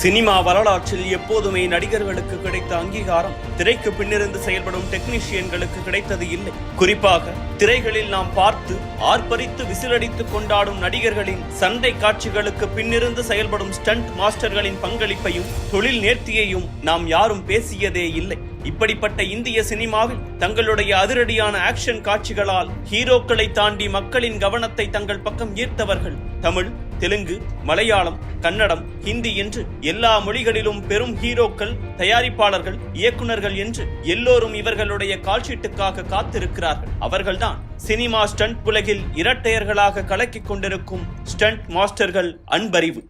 Cinema வரலாற்றில் எப்போதுமே நடிகர்களுக்கு கிடைத்த அங்கீகாரம் திரைக்கு பின்னிருந்து செயல்படும் டெக்னீஷியன்களுக்கு கிடைத்தது இல்லை. குறிப்பாக திரைகளில் நாம் பார்த்து ஆர்ப்பரித்து விசிலடித்து கொண்டாடும் நடிகர்களின் சண்டை காட்சிகளுக்கு பின்னிருந்து செயல்படும் ஸ்டண்ட் மாஸ்டர்களின் பங்களிப்பையும் தொழில் நேர்த்தியையும் நாம் யாரும் பேசியதே இல்லை. இப்படிப்பட்ட இந்திய சினிமாவில் தங்களுடைய அதிரடியான ஆக்ஷன் காட்சிகளால் ஹீரோக்களை தாண்டி மக்களின் கவனத்தை தங்கள் பக்கம் ஈர்த்தவர்கள் தமிழ் தெலுங்கு மலையாளம் கன்னடம் ஹிந்தி என்று எல்லா மொழிகளிலும் பெரும் ஹீரோக்கள் தயாரிப்பாளர்கள் இயக்குனர்கள் என்று எல்லோரும் இவர்களுடைய கால்ஷீட்டுக்காக காத்திருக்கிறார்கள். அவர்கள்தான் சினிமா ஸ்டண்ட் உலகில் இரட்டையர்களாக கலக்கிக் கொண்டிருக்கும் ஸ்டண்ட் மாஸ்டர்கள் அன்பறிவு.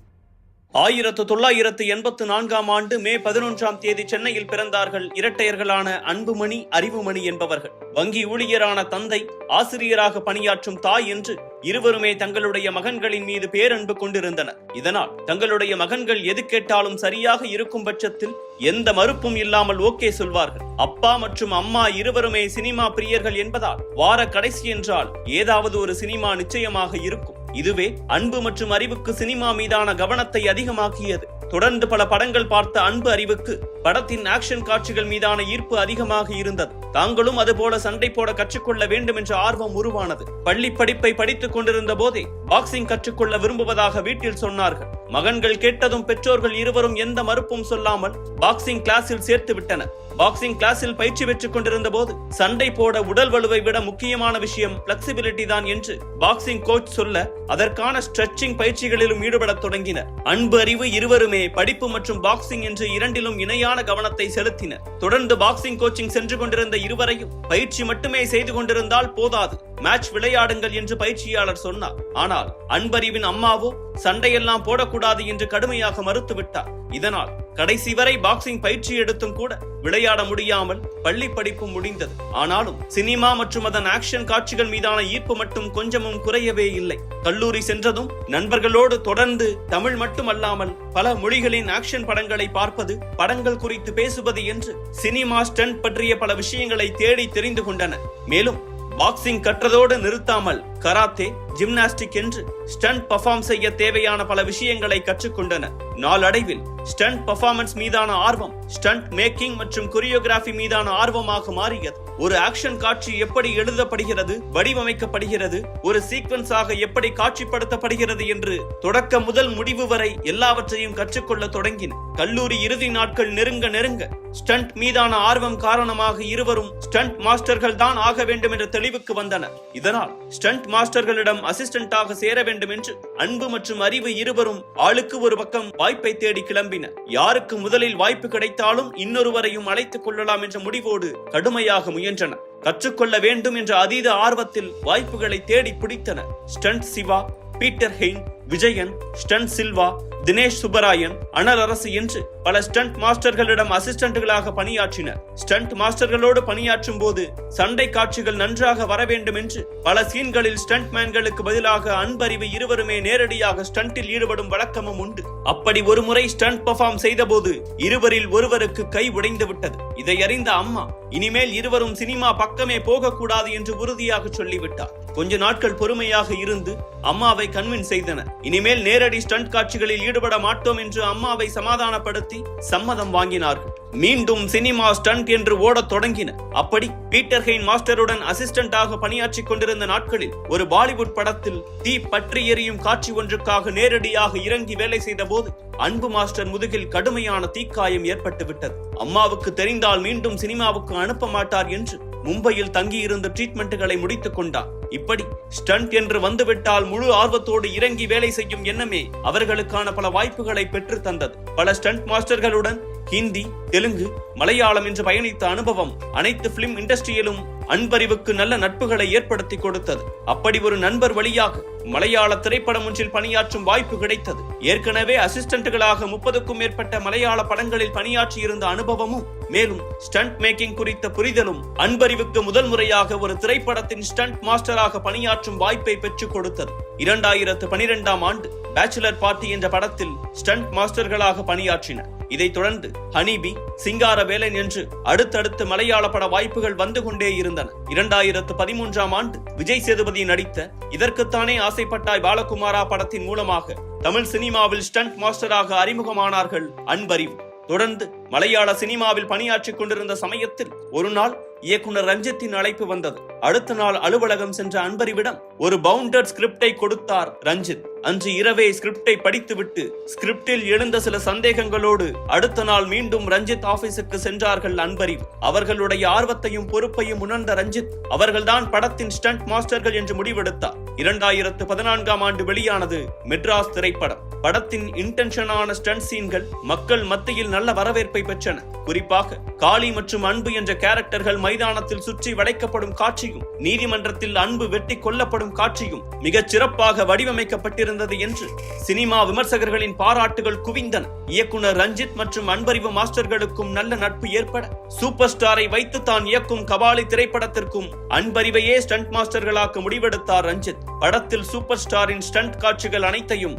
ஆயிரத்து தொள்ளாயிரத்து எண்பத்து நான்காம் ஆண்டு மே பதினொன்றாம் தேதி சென்னையில் பிறந்தார்கள் இரட்டையர்களான அன்புமணி அறிவுமணி என்பவர்கள். வங்கி ஊழியரான தந்தை ஆசிரியராக பணியாற்றும் தாய் என்று இருவருமே தங்களுடைய மகன்களின் மீது பேரன்பு கொண்டிருந்தனர். இதனால் தங்களுடைய மகன்கள் எது கேட்டாலும் சரியாக இருக்கும் பட்சத்தில் எந்த மறுப்பும் இல்லாமல் ஓகே சொல்வார்கள். அப்பா மற்றும் அம்மா இருவருமே சினிமா பிரியர்கள் என்பதால் வார கடைசி என்றால் ஏதாவது ஒரு சினிமா நிச்சயமாக இருக்கும். இதுவே அன்பு மற்றும் அறிவுக்கு சினிமா மீதான கவனத்தை அதிகமாக்கியது. தொடர்ந்து பல படங்கள் பார்த்த அன்பு அறிவுக்கு படத்தின் ஆக்ஷன் காட்சிகள் மீதான ஈர்ப்பு அதிகமாக இருந்தது. தாங்களும் அதுபோல சண்டை போட கற்றுக்கொள்ள வேண்டும் என்ற ஆர்வம் உருவானது. பள்ளி படிப்பை படித்துக் கொண்டிருந்த போதே பாக்ஸிங் கற்றுக்கொள்ள விரும்புவதாக வீட்டில் சொன்னார்கள். மகன்கள் கேட்டதும் பெற்றோர்கள் இருவரும் எந்த மறுப்பும் சொல்லாமல் பாக்ஸிங் கிளாஸில் சேர்த்து விட்டனர். பாக்ஸிங் கிளாஸில் பயிற்சி பெற்றுக் கொண்டிருந்த போது சண்டை போட உடல் வலுவை விட முக்கியமான விஷயம் பிளெக்சிபிலிட்டி தான் என்று பாக்ஸிங் கோச் சொல்ல அதற்கான ஸ்ட்ரெச்சிங் பயிற்சிகளிலும் ஈடுபடத் தொடங்கினர். அன்பு அறிவு இருவருமே படிப்பு மற்றும் பாக்ஸிங் என்று இரண்டிலும் இணையான கவனத்தை செலுத்தினர். தொடர்ந்து பாக்ஸிங் கோச்சிங் சென்று கொண்டிருந்த இருவரையும் பயிற்சி மட்டுமே செய்து கொண்டிருந்தால் போதாது. மேட்ச் விளையாடுங்கள் என்று பயிற்சியாளர் சொன்னார். ஆனால் அன்பறிவின் அம்மாவோ சண்டையெல்லாம் போடக்கூடாது என்று கடுமையாக மறுத்துவிட்டார். இதனால் கடைசி வரை பாக்ஸிங் பயிற்சி எடுத்தும் கூட விளையாட முடியாமல் பள்ளி படிப்பு முடிந்தது. ஆனாலும் சினிமா மற்றும் அதன் ஆக்ஷன் காட்சிகள் மீதான ஈர்ப்பு மட்டும் கொஞ்சமும் குறையவே இல்லை. கல்லூரி சென்றதும் நண்பர்களோடு தொடர்ந்து தமிழ் மட்டுமல்லாமல் பல மொழிகளின் ஆக்ஷன் படங்களை பார்ப்பது படங்கள் குறித்து பேசுவது என்று சினிமா ஸ்டண்ட் பற்றிய பல விஷயங்களை தேடி தெரிந்து கொண்டனர். மேலும் பாக்ஸிங் கற்றதோடு நிறுத்தாமல் கராத்தே ஜிம்னாஸ்டிக் என்று ஸ்டண்ட் பர்ஃபார்ம் செய்ய தேவையான பல விஷயங்களை கற்றுக்கொண்டனர் நாளடைவில் ஸ்டண்ட் பர்ஃபார்மன்ஸ் மீதான ஆர்வம் ஸ்டண்ட் மேக்கிங் மற்றும் கொரியோகிராஃபி மீதான ஆர்வமாக மாறியது. ஒரு ஆக்ஷன் காட்சி எப்படி எழுதப்படுகிறது வடிவமைக்கப்படுகிறது ஒரு சீக்வன்ஸாக எப்படி காட்சிப்படுத்தப்படுகிறது என்று தொடக்க முதல் முடிவு வரை எல்லாவற்றையும் கற்றுக்கொள்ள தொடங்கின. கல்லூரி இறுதி நாட்கள் நெருங்க நெருங்க ஸ்டண்ட் மீதான ஆர்வம் காரணமாக இருவரும் ஸ்டண்ட் மாஸ்டர்கள் தான் ஆக வேண்டும் என்ற தெளிவுக்கு வந்தனர். இதனால் ஸ்டண்ட் மாஸ்டர்களிடம் அசிஸ்டண்டாக சேர வேண்டும் என்று அன்பு மற்றும் அறிவு இருவரும் ஆளுக்கு ஒரு பக்கம் வாய்ப்பை தேடி கிளம்பின. யாருக்கு முதலில் வாய்ப்பு கிடைத்தாலும் இன்னொருவரையும் அழைத்துக் கொள்ளலாம் என்ற முடிவோடு கடுமையாக முயன்றனர் கற்றுக்கொள்ள வேண்டும் என்ற அதீத ஆர்வத்தில் வாய்ப்புகளை தேடி பிடித்தனர் stunt Siva Peter Hein Vijayan stunt Silva Dinesh Subbarayan Anal Arasu என்று பல ஸ்டண்ட் மாஸ்டர்களிடம் அசிஸ்டன்ட்களாக பணியாற்றினர். ஸ்டண்ட் மாஸ்டர்களோடு பணியாற்றும் போது சண்டை காட்சிகள் நன்றாக வர வேண்டும் என்று பல சீன்களில் ஸ்டண்ட் மேன்களுக்கு பதிலாக அன்பறிவு இருவருமே நேரடியாக ஸ்டண்டில் ஈடுபடும் வழக்கமும் உண்டு. அப்படி ஒரு முறை ஸ்டண்ட் பெர்ஃபார்ம் செய்தபோது இருவரில் ஒருவருக்கு கை உடைந்து விட்டது. இதை அறிந்த அம்மா இனிமேல் இருவரும் சினிமா பக்கமே போகக்கூடாது என்று உறுதியாக சொல்லிவிட்டார். கொஞ்ச நாட்கள் பொறுமையாக இருந்து அம்மாவை கன்வின் செய்தனர். இனிமேல் நேரடி ஸ்டண்ட் காட்சிகளில் ஈடுபட மாட்டோம் என்று அம்மாவை சமாதானப்படுத்தி சம்மதம் வாங்கினார்கள். மீண்டும் சினிமா ஸ்டண்ட் என்று ஓடத் தொடங்கின. அப்படி பீட்டர் ஹெயின் மாஸ்டருடன் அசிஸ்டண்டாக பணியாற்றிக் கொண்டிருந்த நாட்களில் ஒரு பாலிவுட் படத்தில் தீ பற்றி எரியும் காட்சி ஒன்றுக்காக நேரடியாக இறங்கி வேலை செய்த போது அன்பு மாஸ்டர் முதுகில் கடுமையான தீக்காயம் ஏற்பட்டு விட்டது அம்மாவுக்கு தெரிந்தால் மீண்டும் சினிமாவுக்கு அனுப்ப மாட்டார் என்று மும்பையில் தங்கியிருந்து ட்ரீட்மெண்ட்டுகளை முடித்துக் கொண்டார். இப்படி ஸ்டண்ட் என்று வந்துவிட்டால் முழு ஆர்வத்தோடு இறங்கி வேலை செய்யும் எண்ணமே அவர்களுக்கான பல வாய்ப்புகளை பெற்று தந்தது. பல ஸ்டண்ட் மாஸ்டர்களுடன் ஹிந்தி தெலுங்கு மலையாளம் என்று பயணித்த அனுபவம் அனைத்து பிலிம் இண்டஸ்ட்ரியிலும் அன்பறிவுக்கு நல்ல நட்புகளை ஏற்படுத்தி கொடுத்தது. அப்படி ஒரு நண்பர் வழியாக மலையாள திரைப்படம் ஒன்றில் பணியாற்றும் வாய்ப்பு கிடைத்தது. ஏற்கனவே அசிஸ்டன்ட்களாக முப்பதுக்கும் மேற்பட்ட மலையாள படங்களில் பணியாற்றியிருந்த அனுபவமும் மேலும் ஸ்டண்ட் மேக்கிங் குறித்த புரிதலும் அன்பறிவுக்கு முதல் முறையாக ஒரு திரைப்படத்தின் ஸ்டண்ட் மாஸ்டராக பணியாற்றும் வாய்ப்பை பெற்றுக் கொடுத்தது. இரண்டாயிரத்து பனிரெண்டாம் ஆண்டு பேச்சுலர் பார்ட்டி என்ற படத்தில் ஸ்டண்ட் மாஸ்டர்களாக பணியாற்றினர். இதைத் தொடர்ந்து ஹனிபி சிங்கார வேலன் என்று அடுத்தடுத்து மலையாள பட வாய்ப்புகள் வந்து கொண்டே இருந்தன. இரண்டாயிரத்து பதிமூன்றாம் ஆண்டு விஜய் சேதுபதி நடித்த இதற்குத்தானே ஆசைப்பட்டாய் பாலகுமாரா படத்தின் மூலமாக தமிழ் சினிமாவில் ஸ்டண்ட் மாஸ்டராக அறிமுகமானார்கள் அன்பறிவு. தொடர்ந்து மலையாள சினிமாவில் பணியாற்றிக் கொண்டிருந்த சமயத்தில் ஒரு நாள் இயக்குனர் ரஞ்சித்தின் அழைப்பு வந்தது. அடுத்த நாள் அலுவலகம் சென்ற அன்பரிவிடம் ஒரு பவுண்டட் ஸ்கிரிப்டை கொடுத்தார் ரஞ்சித். அன்று இரவே ஸ்கிரிப்டை படித்துவிட்டு ஸ்கிரிப்டில் எழுந்த சில சந்தேகங்களோடு அடுத்த நாள் மீண்டும் ரஞ்சித் ஆபீஸுக்கு சென்றார்கள் அன்பறிவு அவர்களுடைய ஆர்வத்தையும் பொறுப்பையும் உணர்ந்த ரஞ்சித் அவர்கள்தான் படத்தின் ஸ்டண்ட் மாஸ்டர்கள் என்று முடிவெடுத்தார். இரண்டாயிரத்து பதினான்காம் ஆண்டு வெளியானது மெட்ராஸ் திரைப்படம். படத்தின் இன்டென்ஷனான ஸ்டன்ட் சீன்கள் மக்கள் மத்தியில் நல்ல வரவேற்பை பெற்றன. குறிப்பாக காளி மற்றும் அன்பு என்ற கேரக்டர்கள் மைதானத்தில் சுற்றி வளைக்கப்படும் காட்சியும் நீதிமன்றத்தில் அன்பு வெட்டி கொல்லப்படும் காட்சியும் மிகச் சிறப்பாக வடிவமைக்கப்பட்டிருந்தது என்று சினிமா விமர்சகர்களின் பாராட்டுகள் குவிந்தன. இயக்குனர் ரஞ்சித் மற்றும் அன்பறிவு மாஸ்டர்களுக்கும் நல்ல நட்பு ஏற்பட சூப்பர் ஸ்டாரை வைத்து தான் இயக்கும் கபாலி திரைப்படத்திற்கும் அன்பறிவையே ஸ்டண்ட் மாஸ்டர்களாக்க முடிவெடுத்தார் ரஞ்சித். படத்தில் சூப்பர் ஸ்டாரின் ஸ்டண்ட் காட்சிகள் அனைத்தையும்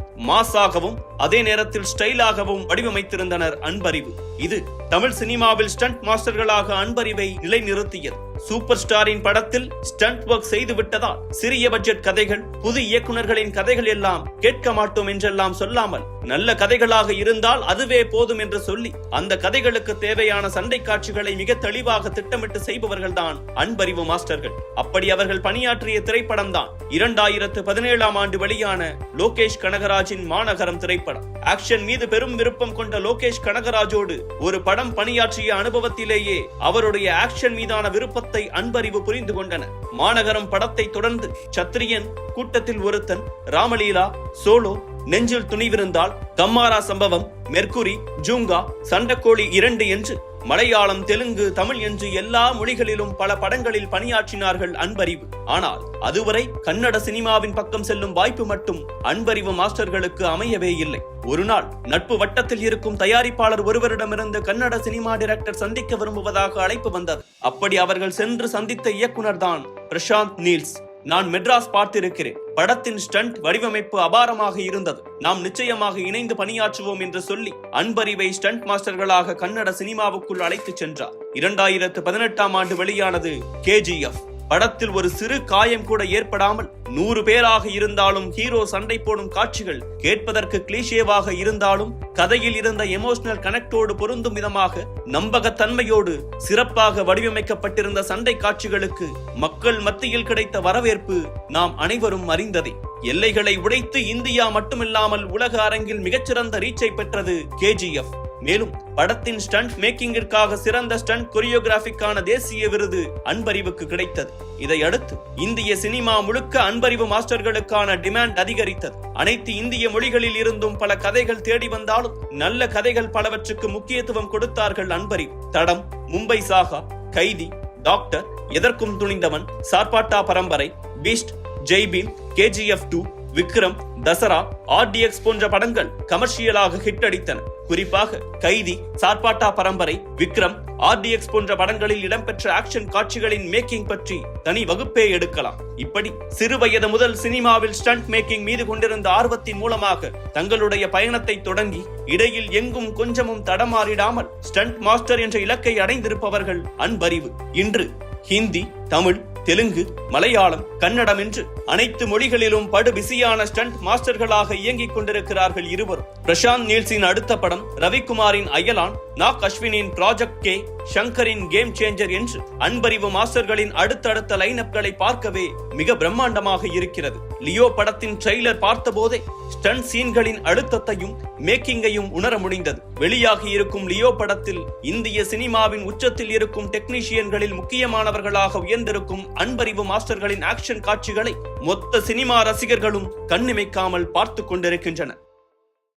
மாஸாகவும் அதே நேரத்தில் ஸ்டைலாகவும் வடிவமைத்திருந்தனர் அன்பறிவு. இது தமிழ் சினிமாவில் ஸ்டண்ட் மாஸ்டர்களாக அன்பறிவை நிலைநிறுத்தியது. சூப்பர் ஸ்டாரின் படத்தில் ஸ்டண்ட் ஒர்க் செய்து விட்டதால் சிறிய பட்ஜெட் கதைகள் புது இயக்குனர்களின் கதைகள் எல்லாம் கேட்க மாட்டோம் என்றெல்லாம் சொல்லாமல் நல்ல கதைகளாக இருந்தால் அதுவே போதும் என்று சொல்லி அந்த கதைகளுக்கு தேவையான சண்டை காட்சிகளை மிக தெளிவாக திட்டமிட்டு செய்பவர்கள் தான் அன்பறிவு மாஸ்டர்கள். அப்படி அவர்கள் பணியாற்றிய திரைப்படம் தான் இரண்டாயிரத்து பதினேழாம் ஆண்டு வெளியான லோகேஷ் கனகராஜின் மாநகரம் திரைப்படம். ஆக்ஷன் மீது பெரும் விருப்பம் கொண்ட லோகேஷ் கனகராஜோடு ஒரு படம் பணியாற்றிய அனுபவத்திலேயே அவருடைய ஆக்ஷன் மீதான விருப்பத்தை அன்பறிவு புரிந்து கொண்டனர். மாநகரம் படத்தை தொடர்ந்து சத்திரியன் கூட்டத்தில் ஒருத்தன் ராமலீலா சோலோ நெஞ்சில் துணிவிருந்தால் கம்மாரா சம்பவம் மெர்குரி ஜூங்கா சண்டக்கோழி இரண்டு என்று மலையாளம் தெலுங்கு தமிழ் என்று எல்லா மொழிகளிலும் பல படங்களில் பணியாற்றினார்கள் அன்பறிவு. ஆனால் அதுவரை கன்னட சினிமாவின் பக்கம் செல்லும் வாய்ப்பு மட்டும் அன்பறிவு மாஸ்டர்களுக்கு அமையவே இல்லை. ஒரு நாள் நட்பு வட்டத்தில் இருக்கும் தயாரிப்பாளர் ஒருவரிடமிருந்து கன்னட சினிமா டைரக்டர் சந்திக்க விரும்புவதாக அழைப்பு வந்தது. அப்படி அவர்கள் சென்று சந்தித்த இயக்குனர் தான் பிரசாந்த் நீல்ஸ். நான் மெட்ராஸ் பார்த்திருக்கிறேன். படத்தின் ஸ்டண்ட் வடிவமைப்பு அபாரமாக இருந்தது. நாம் நிச்சயமாக இணைந்து பணியாற்றுவோம் என்று சொல்லி அன்பறிவை ஸ்டண்ட் மாஸ்டர்களாக கன்னட சினிமாவுக்குள் அழைத்துச் சென்றார். இரண்டாயிரத்து பதினெட்டாம் ஆண்டு வெளியானது கேஜிஎஃப் படத்தில் ஒரு சிறு காயம் கூட ஏற்படாமல் நூறு பேராக இருந்தாலும் ஹீரோ சண்டை போடும் காட்சிகள் கேட்பதற்கு கிளீஷேவாக இருந்தாலும் கதையில் இருந்த எமோஷனல் கனெக்டோடு பொருந்தும் விதமாக நம்பகத்தன்மையோடு சிறப்பாக வடிவமைக்கப்பட்டிருந்த சண்டை காட்சிகளுக்கு மக்கள் மத்தியில் கிடைத்த வரவேற்பு நாம் அனைவரும் அறிந்ததே. எல்லைகளை உடைத்து இந்தியா மட்டுமில்லாமல் உலக அரங்கில் மிகச்சிறந்த ரீச்சை பெற்றது கேஜிஎஃப் மேலும் படத்தின் ஸ்டண்ட் மேக்கிங்கிற்காக சிறந்த ஸ்டண்ட் கொரியோகிராஃபிக்கான தேசிய விருது அன்பறிவுக்கு கிடைத்தது. இதையடுத்து இந்திய சினிமா முழுக்க அன்பறிவு மாஸ்டர்களுக்கான டிமாண்ட் அதிகரித்தது. அனைத்து இந்திய மொழிகளில் இருந்தும் பல கதைகள் தேடி வந்தாலும் நல்ல கதைகள் பலவற்றுக்கு முக்கியத்துவம் கொடுத்தார்கள் அன்பறிவு. தடம் மும்பை சாகா கைதி doctor Etharkkum Thunindhavan Sarpatta Parambarai beast Jai Bhim KGF two Vikram Dasara RDX போன்ற படங்கள் கமர்ஷியலாக ஹிட் அடித்தன. குறிப்பாக கைதி சார்பாட்டா பரம்பரை விக்ரம் ஆர்டிஎக்ஸ் போன்ற படங்களில் இடம்பெற்ற ஆக்ஷன் காட்சிகளின் மேக்கிங் பற்றி தனி வகுப்பே எடுக்கலாம். இப்படி சிறு வயது முதல் சினிமாவில் ஸ்டண்ட் மேக்கிங் மீது கொண்டிருந்த ஆர்வத்தின் மூலமாக தங்களுடைய பயணத்தை தொடங்கி இடையில் எங்கும் கொஞ்சமும் தடமாறிடாமல் ஸ்டண்ட் மாஸ்டர் என்ற இலக்கை அடைந்திருப்பவர்கள் அன்பறிவு. இன்று ஹிந்தி தமிழ் தெலுங்கு மலையாளம் கன்னடம் என்று அனைத்து மொழிகளிலும் படு பிஸியான ஸ்டண்ட் மாஸ்டர்களாக இயங்கிக் கொண்டிருக்கிறார்கள் இருவரும். பிரசாந்த் நீல்ஸின் அடுத்த படம் ரவிக்குமாரின் அயலான் நாக் அஸ்வினின் ப்ராஜெக்ட் கே ஷங்கரின் கேம் சேஞ்சர் என்று அன்பறிவு மாஸ்டர்களின் அடுத்தடுத்த லைனப்களை பார்க்கவே மிக பிரம்மாண்டமாக இருக்கிறது. லியோ படத்தின் ட்ரெய்லர் பார்த்தபோதே ஸ்டன் சீன்களின் அழுத்தத்தையும் மேக்கிங்கையும் உணர முடிந்தது. வெளியாகி இருக்கும் லியோ படத்தில் இந்திய சினிமாவின் உச்சத்தில் இருக்கும் டெக்னீஷியன்களில் முக்கியமானவர்களாக உயர்ந்திருக்கும் அன்பறிவு மாஸ்டர்களின் ஆக்ஷன் காட்சிகளை மொத்த சினிமா ரசிகர்களும் கண்ணிமைக்காமல் பார்த்து கொண்டிருக்கின்றனர்.